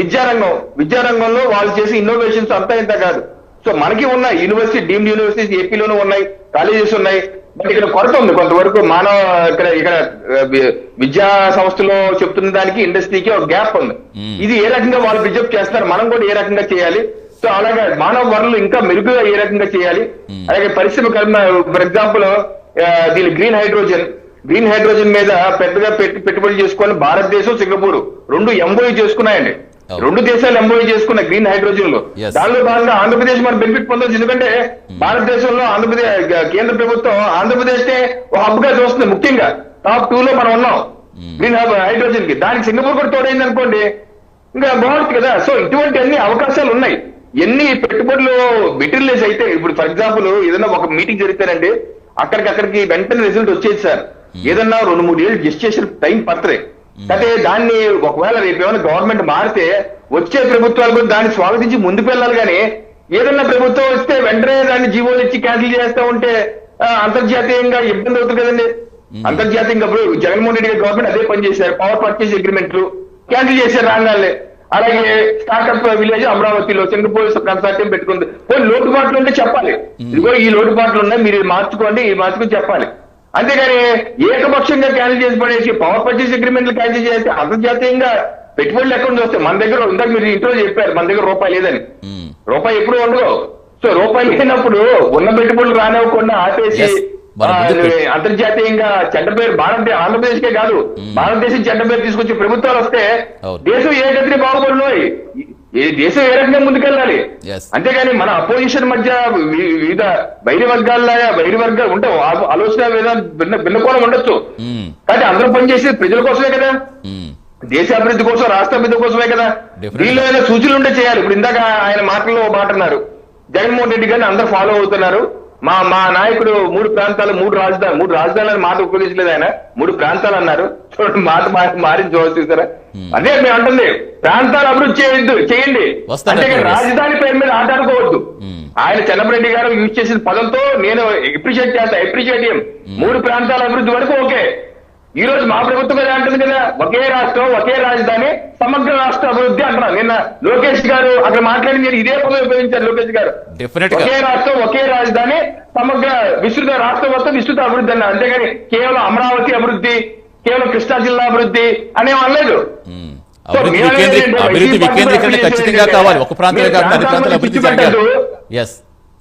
విద్యారంగం విద్యారంగంలో వాళ్ళు చేసే ఇన్నోవేషన్స్ అంతా ఇంత కాదు. సో మనకి ఉన్నాయి యూనివర్సిటీ డీమ్డ్ యూనివర్సిటీస్ ఏపీలోనూ ఉన్నాయి కాలేజెస్ ఉన్నాయి. బట్ ఇక్కడ కొరత ఉంది కొంతవరకు. మానవ ఇక్కడ ఇక్కడ విద్యా సంస్థలో చెప్తున్న దానికి ఇండస్ట్రీకి ఒక గ్యాప్ ఉంది. Hmm. ఇది ఏ రకంగా వాళ్ళు బిజప్ చేస్తారు మనం కూడా ఏ రకంగా చేయాలి? సో అలాగే మానవ వనరులు ఇంకా మెరుగుగా ఏ రకంగా చేయాలి? అలాగే పరిశ్రమ కర్మ ఫర్ ఎగ్జాంపుల్ దీని గ్రీన్ హైడ్రోజన్ గ్రీన్ హైడ్రోజన్ మీద పెద్దగా పెట్టి పెట్టుబడి చేసుకొని భారతదేశం సింగపూర్ రెండు ఎంఓయూ చేసుకున్నాయండి. Oh. రెండు దేశాలు ఎంఓయూ చేసుకున్న గ్రీన్ హైడ్రోజన్లో. దానిలో భాగంగా ఆంధ్రప్రదేశ్ మన బెనిఫిట్ పొందొచ్చు. ఎందుకంటే భారతదేశంలో ఆంధ్రప్రదేశ్ కేంద్ర ప్రభుత్వం ఆంధ్రప్రదేశ్ నే ఒక హబ్గా చూస్తుంది ముఖ్యంగా. టాప్ టూ లో మనం ఉన్నాం. గ్రీన్ హైడ్రోజన్కి దానికి సింగపూర్ కూడా తోడైంది అనుకోండి ఇంకా బాగుంటుంది కదా. సో ఇటువంటి అన్ని అవకాశాలు ఉన్నాయి. ఎన్ని పెట్టుబడులు మెటీరియల్స్ అయితే ఇప్పుడు ఫర్ ఎగ్జాంపుల్ ఏదైనా ఒక మీటింగ్ జరిగితేనండి అక్కడికి అక్కడికి వెంటనే రిజల్ట్ వచ్చేది సార్. ఏదన్నా రెండు మూడు ఏళ్ళు జస్టిసేషన్ టైం పత్రే అంటే దాన్ని ఒకవేళ రేపు ఏమైనా గవర్నమెంట్ మారితే వచ్చే ప్రభుత్వాలు కూడా దాన్ని స్వాగతించి ముందుకు వెళ్ళాలి కానీ ఏదన్నా ప్రభుత్వం వస్తే వెంటనే దాన్ని జీవోలు ఇచ్చి క్యాన్సిల్ చేస్తా ఉంటే అంతర్జాతీయంగా ఇబ్బంది అవుతుంది కదండి. అంతర్జాతీయంగా ఇప్పుడు జగన్మోహన్ రెడ్డి గారి గవర్నమెంట్ అదే పని చేశారు. పవర్ పర్చేస్ అగ్రిమెంట్లు క్యాన్సిల్ చేశారు రాగానే అలాగే స్టార్ట్అప్ విలేజ్ అమరావతిలో సింగపూర్ కన్సార్టియం పెట్టుకుంది. లోటుపాట్లు ఉంటే చెప్పాలి. ఇదిగో ఈ లోటుపాట్లు ఉన్నాయి మీరు మార్చుకోండి ఇది మార్చుకొని చెప్పాలి. అంతేగాని ఏకపక్షంగా క్యాన్సిల్ చేసి పడేసి పవర్ పర్చేస్ అగ్రిమెంట్లు క్యాన్సిల్ చేస్తే అంతర్జాతీయంగా పెట్టుబడులు ఎక్కడ నుంచి వస్తాయి మన దగ్గర ఇందాక మీరు ఇంట్లో చెప్పారు మన దగ్గర రూపాయి లేదని. రూపాయి ఎప్పుడు ఉండదు సో రూపాయి లేనప్పుడు ఉన్న పెట్టుబడులు రానివ్వకుండా ఆపేసి అంతర్జాతీయంగా చెడ్డ పేరు భారతదేశ ఆంధ్రప్రదేశ్ కే కాదు భారతదేశం చెడ్డ పేరు తీసుకొచ్చి ప్రభుత్వాలు వస్తే. దేశం ఏ గతిని బాగుపడినోయ్ ఏ దేశం ఏ రకంగా ముందుకెళ్ళాలి. అంతేగాని మన అపోజిషన్ మధ్య వివిధ బయరి వర్గాల్లాగా బయరి వర్గాలు ఉంటావు ఆ- ఆలోచన విధానం భిన్న భిన్న కోణం ఉండొచ్చు మ్మ్. కానీ అందరూ పనిచేసేది ప్రజల కోసమే కదా మ్మ్. దేశ అభివృద్ధి కోసం రాష్ట్ర అభివృద్ధి కోసమే కదా. దీనిలో ఏదైనా సూచనలు ఉంటే చేయాలి ఇప్పుడు ఇందాక ఆయన మాటల్లో మాట అన్నారు జగన్మోహన్ రెడ్డి గారిని అందరూ ఫాలో అవుతున్నారు మా మా నాయకుడు మూడు ప్రాంతాలు మూడు రాజధాని మూడు రాజధానులు అని మాట ఉపయోగించలేదు ఆయన. మూడు ప్రాంతాలు అన్నారు. చూడండి మాట మారి మారి చూసారా? అదే మేము అంటుంది ప్రాంతాలు అభివృద్ధి చేయొద్దు చేయండి. అక్కడ. రాజధాని పేరు మీద ఆటాడుకోవద్దు. ఆయన చెన్నపరెడ్డి గారు యూజ్ చేసిన పదంతో నేను అప్రిషియేట్ చేస్తా అప్రిషియేట్ మూడు ప్రాంతాల అభివృద్ధి వరకు ఓకే. ఈ రోజు మా ప్రభుత్వం కదా అంటుంది కదా? ఒకే రాష్ట్రం ఒకే రాజధాని సమగ్ర రాష్ట్ర అభివృద్ధి అంటున్నారు. నిన్న లోకేష్ గారు అక్కడ మాట్లాడి నేను ఇదే పదం ఉపయోగించారు లోకేష్ గారు. ఒకే రాష్ట్రం ఒకే రాజధాని సమగ్ర విస్తృత రాష్ట్రం మొత్తం విస్తృత అభివృద్ధి అన్నారు. అంతేగాని కేవలం అమరావతి అభివృద్ధి కేవలం కృష్ణా జిల్లా అభివృద్ధి అనేం అనలేదు అభివృద్ధి వికేంద్రీకరణ ఖచ్చితంగా కావాలి. ఒక ప్రాంతాలే మీరు కాకుండా అన్ని ప్రాంతాల అభివృద్ధి జరగాలి.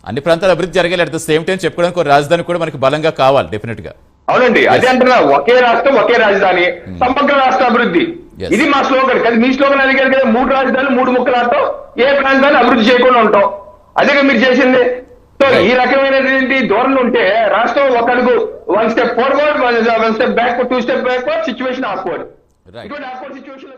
అన్ని ప్రాంతాల అభివృద్ధి జరగాలి. అట్ ద సేమ్ టైం చెప్పుకోవడానికి ఒక రాజధాని కూడా మనకి బలంగా కావాలి. డెఫినెట్గా. అవునండి అదే అంటున్నా ఒకే రాష్ట్రం ఒకే రాజధాని సమగ్ర రాష్ట్ర అభివృద్ధి. ఇది మా స్లోగన్ కదా మీ స్లోగన్ అడిగారు కదా మూడు రాజధానులు మూడు ముక్కలు ఆడటం ఏ ప్రాంతాన్ని అభివృద్ధి చేయకుండా ఉంటాం. అదే మీరు చేసింది. సో. ఈ రకమైనటువంటి ధోరణి ఉంటే రాష్ట్రం ఒక అడుగు one step forward one step back two step backward situation awkward సిచ్యువేషన్లో